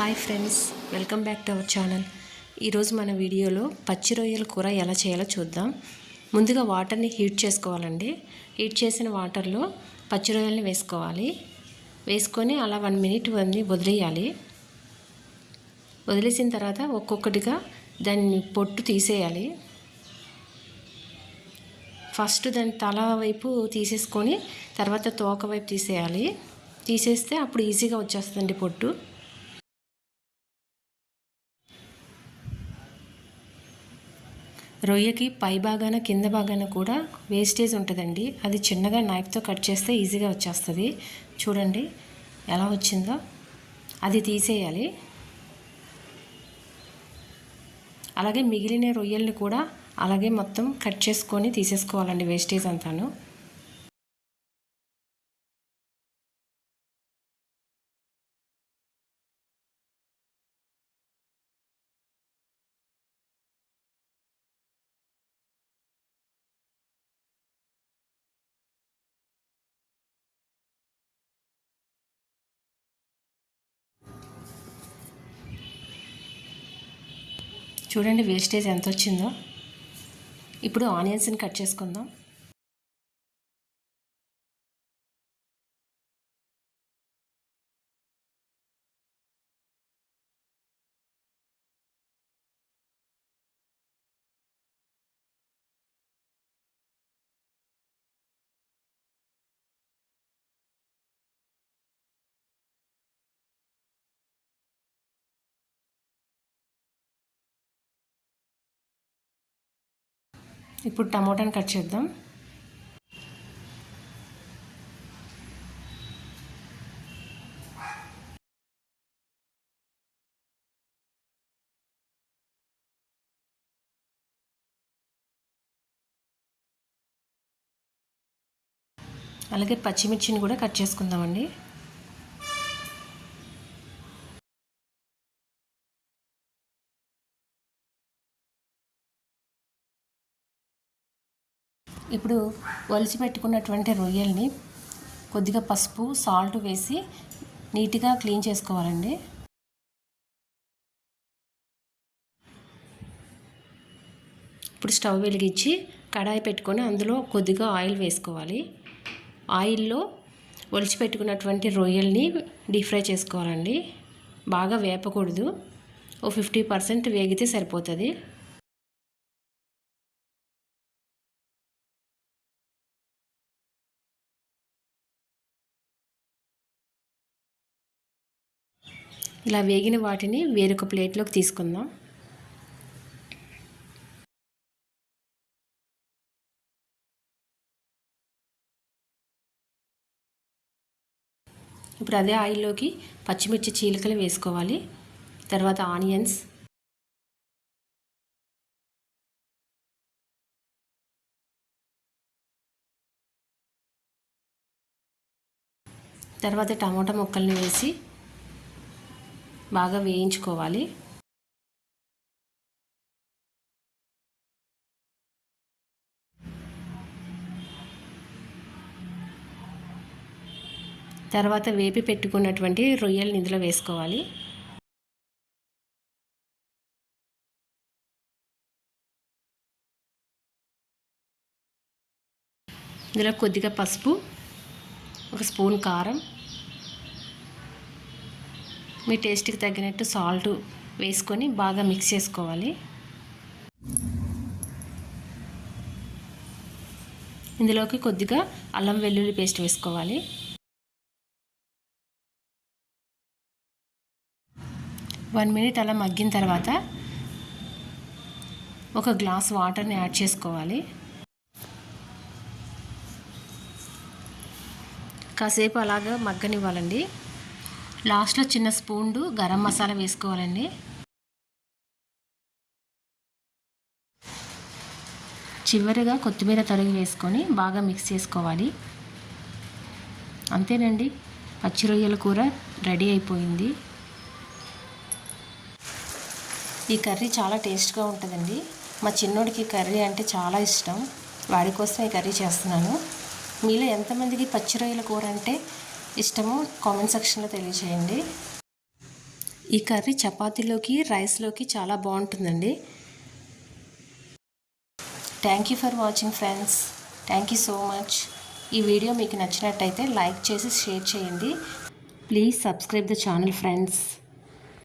Hi friends welcome back to our channel. ఈరోజు మన వీడియోలో పచ్చి రొయ్యల కూర ఎలా చేయాలో చూద్దాం. ముందుగా వాటర్ని హీట్ చేసుకోవాలండి. హీట్ చేసిన వాటర్లో పచ్చి రొయ్యల్ని వేసుకోవాలి. వేసుకొని అలా వన్ మినిట్ అన్ని వదిలేయాలి. వదిలేసిన తర్వాత ఒక్కొక్కటిగా దాన్ని పొట్టు తీసేయాలి. ఫస్ట్ దాని తల వైపు తీసేసుకొని తర్వాత తోక వైపు తీసేయాలి. తీసేస్తే అప్పుడు ఈజీగా వచ్చేస్తుందండి పొట్టు. రొయ్యకి పై భాగాన కింద భాగాన కూడా వేస్టేజ్ ఉంటుందండి. అది చిన్నగా నైఫ్తో కట్ చేస్తే ఈజీగా వచ్చేస్తుంది. చూడండి ఎలా వచ్చిందో. అది తీసేయాలి. అలాగే మిగిలిన రొయ్యల్ని కూడా అలాగే మొత్తం కట్ చేసుకొని తీసేసుకోవాలండి వేస్టేజ్ అంతాను. చూడండి వేస్టేజ్ ఎంత వచ్చిందో ఇప్పుడు ఆనియన్స్ని కట్ చేసుకుందాం. ఇప్పుడు టమోటాని కట్ చేద్దాం. అలాగే పచ్చిమిర్చిని కూడా కట్ చేసుకుందామండి. ఇప్పుడు ఒలిచి పెట్టుకున్నటువంటి రొయ్యల్ని కొద్దిగా పసుపు సాల్ట్ వేసి నీట్గా క్లీన్ చేసుకోవాలండి. ఇప్పుడు స్టవ్ వెలిగించి కడాయి పెట్టుకొని అందులో కొద్దిగా ఆయిల్ వేసుకోవాలి. ఆయిల్లో ఒలిచి పెట్టుకున్నటువంటి రొయ్యల్ని డీప్ ఫ్రై చేసుకోవాలండి. బాగా వేపకూడదు. ఓ ఫిఫ్టీ పర్సెంట్ వేగితే సరిపోతుంది. ఇలా వేగిన వాటిని వేరొక ప్లేట్లోకి తీసుకుందాం. ఇప్పుడు అదే ఆయిల్లోకి పచ్చిమిర్చి చీలికలు వేసుకోవాలి. తర్వాత ఆనియన్స్. తర్వాత టమాటా ముక్కల్ని వేసి బాగా వేయించుకోవాలి. తర్వాత వేపి పెట్టుకున్నటువంటి రొయ్యలు ఇందులో వేసుకోవాలి. ఇందులో కొద్దిగా పసుపు ఒక స్పూన్ కారం మీ టేస్ట్కి తగినట్టు సాల్ట్ వేసుకొని బాగా మిక్స్ చేసుకోవాలి. ఇందులోకి కొద్దిగా అల్లం వెల్లుల్లి పేస్ట్ వేసుకోవాలి. వన్ మినిట్ అలా మగ్గిన తర్వాత ఒక గ్లాస్ వాటర్ని యాడ్ చేసుకోవాలి. కాసేపు అలాగా మగ్గనివ్వాలండి. లాస్ట్లో చిన్న స్పూన్డు గరం మసాలా వేసుకోవాలండి. చివరిగా కొత్తిమీర తరిగి వేసుకొని బాగా మిక్స్ చేసుకోవాలి. అంతేనండి పచ్చి రొయ్యల కూర రెడీ అయిపోయింది. ఈ కర్రీ చాలా టేస్ట్గా ఉంటుందండి. మా చిన్నోడికి కర్రీ అంటే చాలా ఇష్టం. వాడి కోసం ఈ కర్రీ చేస్తున్నాను. మీలో ఎంతమందికి పచ్చి రొయ్యల కూర అంటే ఇష్టమో కామెంట్ సెక్షన్లో తెలియజేయండి. ఈ కర్రీ చపాతీలోకి రైస్లోకి చాలా బాగుంటుందండి. Thank you for watching friends thank you so much ఈ వీడియో మీకు నచ్చినట్టయితే లైక్ చేసి షేర్ చేయండి. Please subscribe the channel friends